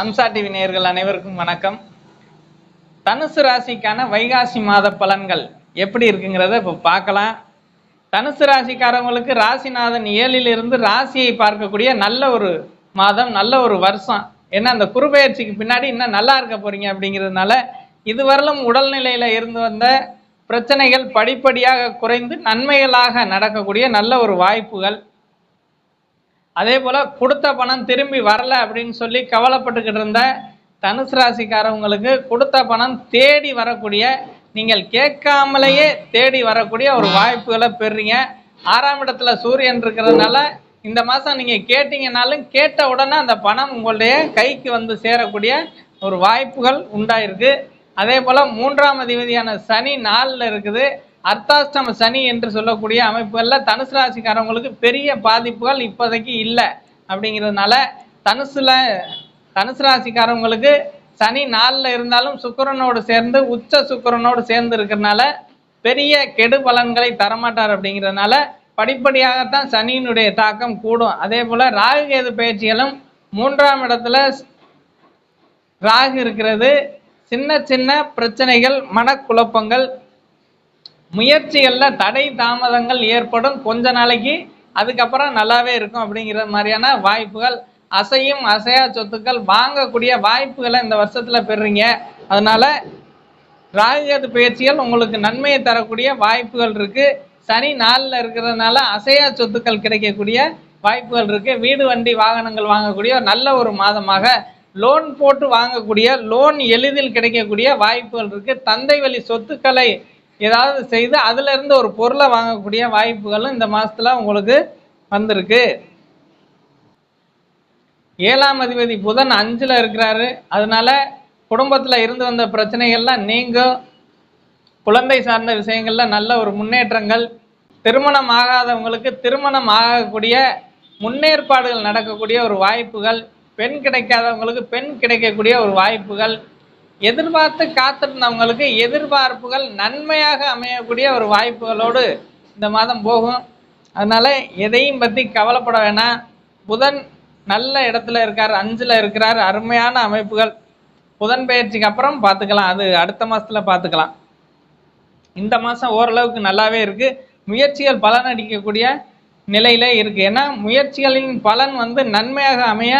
Amsa TV நேயர்கள் அனைவருக்கும் வணக்கம். தனுசு ராசிக்கான வைகாசி மாத பலன்கள் எப்படி இருக்குங்கிறத இப்போ பார்க்கலாம். தனுசு ராசிக்காரவங்களுக்கு ராசிநாதன் ஏழில் இருந்து ராசியை பார்க்கக்கூடிய நல்ல ஒரு மாதம் நல்ல ஒரு வருஷம். ஏன்னா அந்த குருபெயர்ச்சிக்கு பின்னாடி இன்னும் நல்லா இருக்க போறீங்க அப்படிங்கிறதுனால இதுவரையிலும் உடல்நிலையில் இருந்து வந்த பிரச்சனைகள் படிப்படியாக குறைந்து நன்மைகளாக நடக்கக்கூடிய நல்ல ஒரு வாய்ப்புகள். அதே போல் கொடுத்த பணம் திரும்பி வரல அப்படின்னு சொல்லி கவலைப்பட்டுக்கிட்டு இருந்த தனுசு ராசிக்காரவங்களுக்கு கொடுத்த பணம் தேடி வரக்கூடிய நீங்கள் கேட்காமலேயே தேடி வரக்கூடிய ஒரு வாய்ப்புகளை பெறுறீங்க. ஆறாம் இடத்துல சூரியன் இருக்கிறதுனால இந்த மாதம் நீங்கள் கேட்டீங்கனாலும் கேட்ட உடனே அந்த பணம் உங்களுடைய கைக்கு வந்து சேரக்கூடிய ஒரு வாய்ப்புகள் உண்டாயிருக்கு. அதே போல் மூன்றாம் அதிபதியான சனி நாளில் இருக்குது. அர்த்தாஷ்டம சனி என்று சொல்லக்கூடிய அமைப்புகளில் தனுசு ராசிக்காரவங்களுக்கு பெரிய பாதிப்புகள் இப்போதைக்கு இல்லை. அப்படிங்கிறதுனால தனுசுல தனுசு ராசிக்காரவங்களுக்கு சனி நாளில் இருந்தாலும் சுக்கரனோடு சேர்ந்து உச்ச சுக்கரனோடு சேர்ந்து இருக்கிறனால பெரிய கெடு பலன்களை தரமாட்டார் அப்படிங்கிறதுனால படிப்படியாகத்தான் சனியினுடைய தாக்கம் கூடும். அதே போல் ராகு கேது பயிற்சிகளும் மூன்றாம் இடத்துல ராகு இருக்கிறது. சின்ன சின்ன பிரச்சனைகள் மனக்குழப்பங்கள் முயற்சிகளில் தடை தாமதங்கள் ஏற்படும். கொஞ்ச நாளைக்கு அதுக்கப்புறம் நல்லாவே இருக்கும் அப்படிங்கிற மாதிரியான வாய்ப்புகள் அசையும் அசையா சொத்துக்கள் வாங்கக்கூடிய வாய்ப்புகளை இந்த வருஷத்தில் பெறுறீங்க. அதனால ராகுகேது பயிற்சிகள் உங்களுக்கு நன்மையை தரக்கூடிய வாய்ப்புகள் இருக்கு. சனி நாளில் இருக்கிறதுனால அசையா சொத்துக்கள் கிடைக்கக்கூடிய வாய்ப்புகள் இருக்கு. வீடு வண்டி வாகனங்கள் வாங்கக்கூடிய நல்ல ஒரு மாதமாக. லோன் போட்டு வாங்கக்கூடிய லோன் எளிதில் கிடைக்கக்கூடிய வாய்ப்புகள் இருக்கு. தந்தை வழி சொத்துக்களை ஏதாவது செய்து அதுல இருந்து ஒரு பொருளை வாங்கக்கூடிய வாய்ப்புகளும் இந்த மாசத்துல உங்களுக்கு வந்திருக்கு. ஏழாம் அதிபதி புதன் அஞ்சுல இருக்கிறாரு. அதனால குடும்பத்துல இருந்து வந்த பிரச்சனைகள்லாம் நீங்கும் குழந்தை சார்ந்த விஷயங்கள்ல நல்ல ஒரு முன்னேற்றங்கள் திருமணம் ஆகாதவங்களுக்கு திருமணம் ஆகக்கூடிய முன்னேற்பாடுகள் நடக்கக்கூடிய ஒரு வாய்ப்புகள் பெண் கிடைக்காதவங்களுக்கு பெண் கிடைக்கக்கூடிய ஒரு வாய்ப்புகள் எதிர்பார்த்து காத்திருந்தவங்களுக்கு எதிர்பார்ப்புகள் நன்மையாக அமையக்கூடிய ஒரு வாய்ப்புகளோடு இந்த மாதம் போகும். அதனால் எதையும் பற்றி கவலைப்பட வேணாம். புதன் நல்ல இடத்துல இருக்கார் அஞ்சில் இருக்கிறார் அருமையான அமைப்புகள். புதன் பயிற்சிக்கு அப்புறம் பார்த்துக்கலாம். அது அடுத்த மாதத்தில் பார்த்துக்கலாம். இந்த மாதம் ஓரளவுக்கு நல்லாவே இருக்குது முயற்சிகள் பலன் அடிக்கக்கூடிய இருக்குது இருக்கு. ஏன்னா முயற்சிகளின் பலன் வந்து நன்மையாக அமைய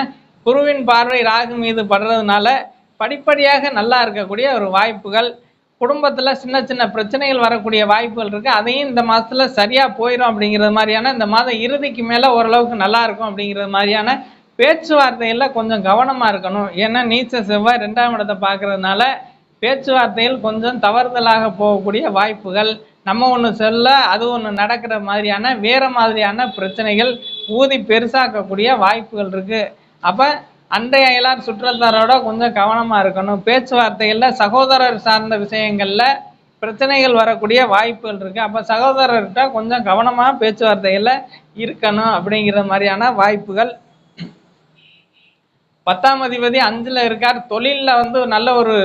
குருவின் பார்வை ராகு மீது படுறதுனால படிப்படியாக நல்லா இருக்கக்கூடிய ஒரு வாய்ப்புகள் குடும்பத்தில் சின்ன சின்ன பிரச்சனைகள் வரக்கூடிய வாய்ப்புகள் இருக்குது அதையும் இந்த மாதத்துல சரியாக போயிடும் அப்படிங்கிறது மாதிரியான இந்த மாதம் இறுதிக்கு மேலே ஓரளவுக்கு நல்லா இருக்கும் அப்படிங்கிறது மாதிரியான பேச்சுவார்த்தையில் கொஞ்சம் கவனமாக இருக்கணும். ஏன்னா நீச்ச செவ்வாய் ரெண்டாம் இடத்தை பார்க்குறதுனால பேச்சுவார்த்தையில் கொஞ்சம் தவறுதலாக போகக்கூடிய வாய்ப்புகள் நம்ம ஒன்று சொல்ல அது ஒன்று நடக்கிற மாதிரியான வேறு மாதிரியான பிரச்சனைகள் ஊதி பெருசாக்கக்கூடிய வாய்ப்புகள் இருக்குது அப்போ அண்டை அயலார் சுற்றத்தாரோட கொஞ்சம் கவனமாக இருக்கணும். பேச்சுவார்த்தைகளில் சகோதரர் சார்ந்த விஷயங்களில் பிரச்சனைகள் வரக்கூடிய வாய்ப்புகள் இருக்குது அப்போ சகோதரர்கிட்ட கொஞ்சம் கவனமாக பேச்சுவார்த்தைகளில் இருக்கணும் அப்படிங்கிற மாதிரியான வாய்ப்புகள். பத்தாம் அதிபதி அஞ்சில் இருக்கார். தொழிலில் வந்து நல்ல ஒரு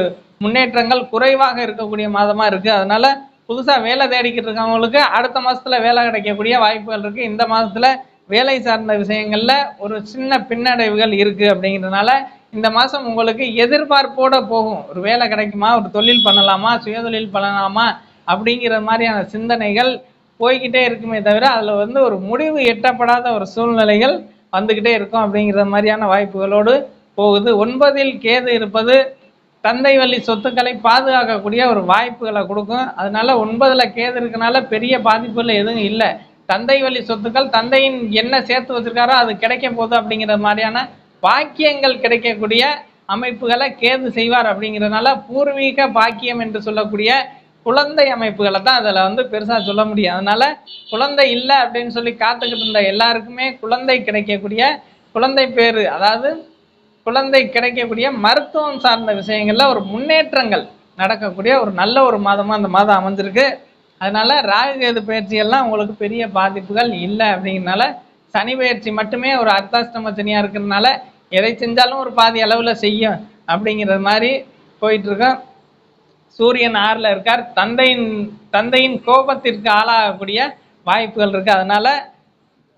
முன்னேற்றங்கள் குறைவாக இருக்கக்கூடிய மாதமாக இருக்குது அதனால் புதுசாக வேலை தேடிக்கிட்டு இருக்கவங்களுக்கு அடுத்த மாதத்தில் வேலை கிடைக்கக்கூடிய வாய்ப்புகள் இருக்குது இந்த மாதத்தில் வேலை சார்ந்த விஷயங்களில் ஒரு சின்ன பின்னடைவுகள் இருக்குது அப்படிங்கிறதுனால இந்த மாதம் உங்களுக்கு எதிர்பார்ப்போடு போகும். ஒரு வேலை கிடைக்குமா? ஒரு தொழில் பண்ணலாமா? சுயதொழில் பண்ணலாமா? அப்படிங்கிற மாதிரியான சிந்தனைகள் போய்கிட்டே இருக்குமே தவிர அதில் வந்து ஒரு முடிவு எட்டப்படாத ஒரு சூழ்நிலைகள் வந்துக்கிட்டே இருக்கும் அப்படிங்கிற மாதிரியான வாய்ப்புகளோடு போகுது. ஒன்பதில் கேது இருப்பது தந்தை வழி சொத்துக்களை பாதுகாக்கக்கூடிய ஒரு வாய்ப்புகளை கொடுக்கும். அதனால ஒன்பதில் கேது இருக்கனால பெரிய பாதிப்புகள் எதுவும் இல்லை. தந்தை வழி சொத்துக்கள் தந்தையின் என்ன சேர்த்து வச்சிருக்காரோ அது கிடைக்க போகுது அப்படிங்கிற மாதிரியான பாக்கியங்கள் கிடைக்கக்கூடிய அமைப்புகளை கேது செய்வார் அப்படிங்கிறதுனால பூர்வீக பாக்கியம் என்று சொல்லக்கூடிய குழந்தை அமைப்புகளை தான் அதில் வந்து பெருசாக சொல்ல முடியும். அதனால குழந்தை இல்லை அப்படின்னு சொல்லி காத்துக்கிட்டு இருந்த எல்லாருக்குமே குழந்தை கிடைக்கக்கூடிய குழந்தை பேரு அதாவது குழந்தை கிடைக்கக்கூடிய மருத்துவம் சார்ந்த விஷயங்கள்ல ஒரு முன்னேற்றங்கள் நடக்கக்கூடிய ஒரு நல்ல ஒரு மாதமா அந்த மாதம் அமைஞ்சிருக்கு. அதனால ராகு கேது பயிற்சியெல்லாம் உங்களுக்கு பெரிய பாதிப்புகள் இல்லை அப்படிங்கிறனால சனி பயிற்சி மட்டுமே ஒரு அர்த்தாஷ்டம சனியாக இருக்கிறதுனால எதை செஞ்சாலும் ஒரு பாதி அளவில் செய்யும் அப்படிங்கிறது மாதிரி போயிட்டுருக்கோம். சூரியன் ஆறில் இருக்கார். தந்தையின் தந்தையின் கோபத்திற்கு ஆளாகக்கூடிய வாய்ப்புகள் இருக்குது அதனால்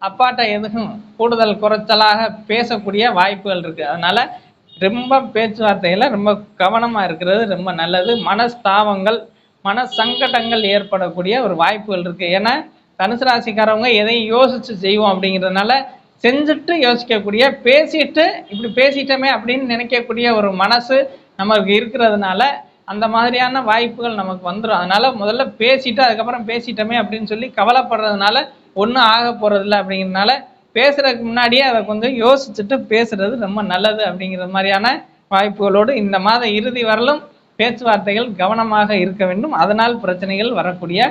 அப்பாட்ட எதுக்கும் கூடுதல் குறைச்சலாக பேசக்கூடிய வாய்ப்புகள் இருக்குது அதனால் ரொம்ப பேச்சுவார்த்தையில் ரொம்ப கவனமாக இருக்கிறது ரொம்ப நல்லது. மனஸ்தாபங்கள் மன சங்கடங்கள் ஏற்படக்கூடிய ஒரு வாய்ப்புகள் இருக்குது ஏன்னா தனுசு ராசிக்காரவங்க எதையும் யோசித்து செய்வோம் அப்படிங்கிறதுனால செஞ்சுட்டு யோசிக்கக்கூடிய பேசிட்டு இப்படி பேசிட்டோமே அப்படின்னு நினைக்கக்கூடிய ஒரு மனசு நமக்கு இருக்கிறதுனால அந்த மாதிரியான வாய்ப்புகள் நமக்கு வந்துடும் அதனால முதல்ல பேசிட்டு அதுக்கப்புறம் பேசிட்டோமே அப்படின்னு சொல்லி கவலைப்படுறதுனால ஒன்றும் ஆக போகிறதில்ல அப்படிங்கிறதுனால பேசுறதுக்கு முன்னாடியே அதை கொஞ்சம் யோசிச்சுட்டு பேசுறது ரொம்ப நல்லது அப்படிங்கிற மாதிரியான வாய்ப்புகளோடு இந்த மாத இறுதி வரலும் பேச்சுவார்த்தைகள் கவனமாக இருக்க வேண்டும். அதனால் பிரச்சனைகள் வரக்கூடிய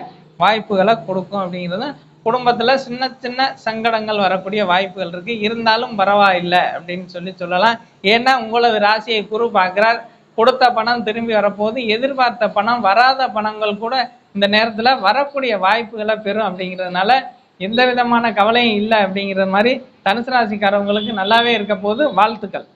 வாய்ப்புகளை கொடுக்கும் அப்படிங்கிறது குடும்பத்தில் சின்ன சின்ன சங்கடங்கள் வரக்கூடிய வாய்ப்புகள் இருக்குது இருந்தாலும் பரவாயில்லை அப்படின்னு சொல்லி சொல்லலாம். ஏன்னா உங்களது ராசியை குரு பார்க்குறார். கொடுத்த பணம் திரும்பி வரப்போகுது. எதிர்பார்த்த பணம் வராத பணங்கள் கூட இந்த நேரத்தில் வரக்கூடிய வாய்ப்புகளை பெறும் அப்படிங்கிறதுனால எந்த விதமான கவலையும் இல்லை அப்படிங்கிற மாதிரி தனுசு ராசிக்காரவங்களுக்கு நல்லாவே இருக்க போது வாழ்த்துக்கள்.